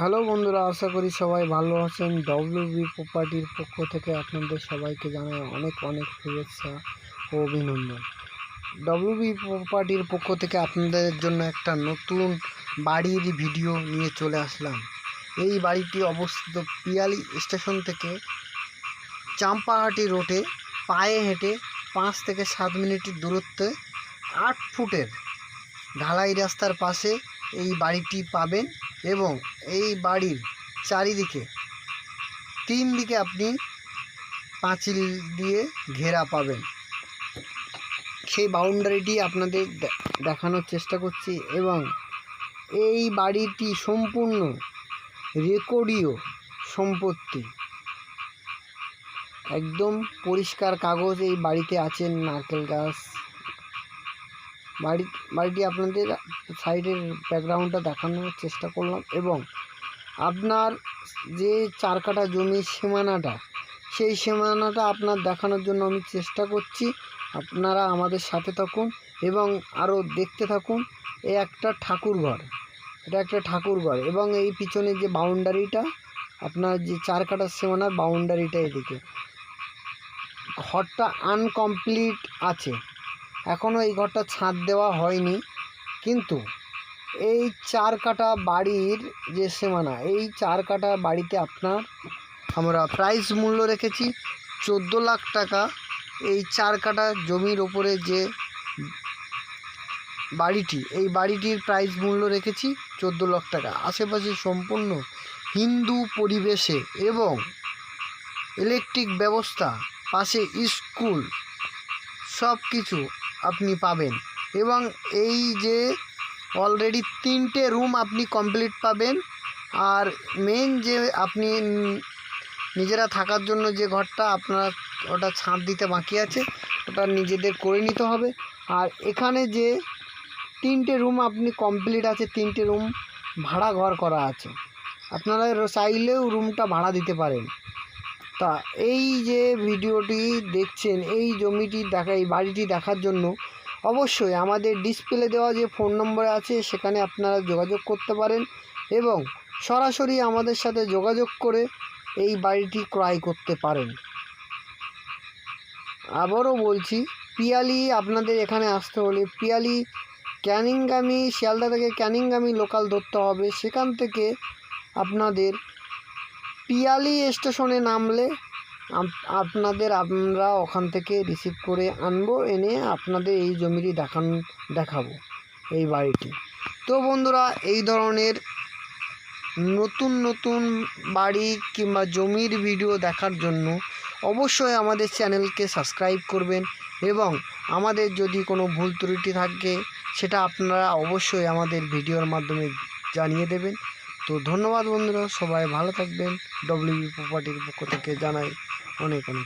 Hello বন্ধুরা, আশা করি সবাই ভালো আছেন। ডব্লিউবি প্রপার্টির পক্ষ থেকে আপনাদের সবাইকে জানাই অনেক অনেক শুভেচ্ছা ও অভিনন্দন। ডব্লিউবি প্রপার্টির পক্ষ থেকে আপনাদের জন্য একটা নতুন বাড়ির ভিডিও নিয়ে চলে আসলাম। এই বাড়িটি অবস্থিত পিয়ালি স্টেশন থেকে চাম্পাহাটি রোডে পায়ে হেঁটে পাঁচ থেকে সাত মিনিটের দূরত্বে আট ফুটের ঢালাই রাস্তার পাশে এই বাড়িটি পাবেন। এবং এই বাড়ির চারিদিকে তিন দিকে আপনি পাঁচিল দিয়ে ঘেরা পাবেন। সেই বাউন্ডারিটি আপনাদের দেখানোর চেষ্টা করছি এবং এই বাড়িটি সম্পূর্ণ রেকর্ডীয় সম্পত্তি। একদম পরিষ্কার কাগজ এই বাড়িতে আছে নারকেল গাছ বাড়ি, বাড়িটি আপনাদের সাইডের ব্যাকগ্রাউন্ডটা দেখানোর চেষ্টা করলাম এবং আপনার যে চার কাঠা জমির সীমানাটা, সেই সীমানাটা আপনার দেখানোর জন্য আমি চেষ্টা করছি। আপনারা আমাদের সাথে থাকুন এবং আরও দেখতে থাকুন। এ একটা ঠাকুর ঘর, এটা একটা ঠাকুর ঘর এবং এই পিছনে যে বাউন্ডারিটা আপনার যে চার কাঠার সীমানার বাউন্ডারিটা এদিকে। ঘরটা আনকমপ্লিট আছে। এখনও এই ঘরটা ছাদ দেওয়া হয়নি। কিন্তু এই চার কাটা বাড়ির যে সীমানা, এই চার কাটা বাড়িতে আপনার আমরা প্রাইস মূল্য রেখেছি চোদ্দ লাখ টাকা। এই চার কাটা জমির ওপরে যে বাড়িটি, এই বাড়িটির প্রাইস মূল্য রেখেছি চোদ্দ লাখ টাকা। আশেপাশে সম্পূর্ণ হিন্দু পরিবেশে এবং ইলেকট্রিক ব্যবস্থা, পাশে স্কুল সব কিছু আপনি পাবেন। এবং এই যে অলরেডি তিনটে রুম আপনি কমপ্লিট পাবেন, আর মেন যে আপনি নিজেরা থাকার জন্য যে ঘরটা আপনার ওটা ছাদ দিতে বাকি আছে, ওটা নিজেদের করে নিতে হবে। আর এখানে যে তিনটে রুম আপনি কমপ্লিট আছে, তিনটে রুম ভাড়া ঘর করা আছে। আপনারা চাইলেও রুমটা ভাড়া দিতে পারেন। তা এই যে ভিডিওটি দেখছেন, এই জমিটি দেখা, এই বাড়িটি দেখার জন্য অবশ্যই আমাদের ডিসপ্লে দেওয়া যে ফোন নম্বর আছে, সেখানে আপনারা যোগাযোগ করতে পারেন এবং সরাসরি আমাদের সাথে যোগাযোগ করে এই বাড়িটি ক্রয় করতে পারেন। আবারও বলছি, পিয়ালি আপনাদের এখানে আসতে হলে পিয়ালি ক্যানিংগামি, শিয়ালদা থেকে ক্যানিংগামি লোকাল ধরতে হবে। সেখান থেকে আপনাদের পিয়ালি স্টেশনে নামলে আপনাদের আমরা ওখান থেকে রিসিভ করে আনব, এনে আপনাদের এই জমিটি দেখান, দেখাবো, এই বাড়িটি। তো বন্ধুরা, এই ধরনের নতুন নতুন বাড়ি কিংবা জমির ভিডিও দেখার জন্য অবশ্যই আমাদের চ্যানেলকে সাবস্ক্রাইব করবেন এবং আমাদের যদি কোনো ভুল ত্রুটি থাকে, সেটা আপনারা অবশ্যই আমাদের ভিডিওর মাধ্যমে জানিয়ে দেবেন। তো ধন্যবাদ বন্ধুরা সবাই ভালো থাকবেন। ডব্লিউবি প্রপার্টির পক্ষ থেকে জানাই অনেক অনেক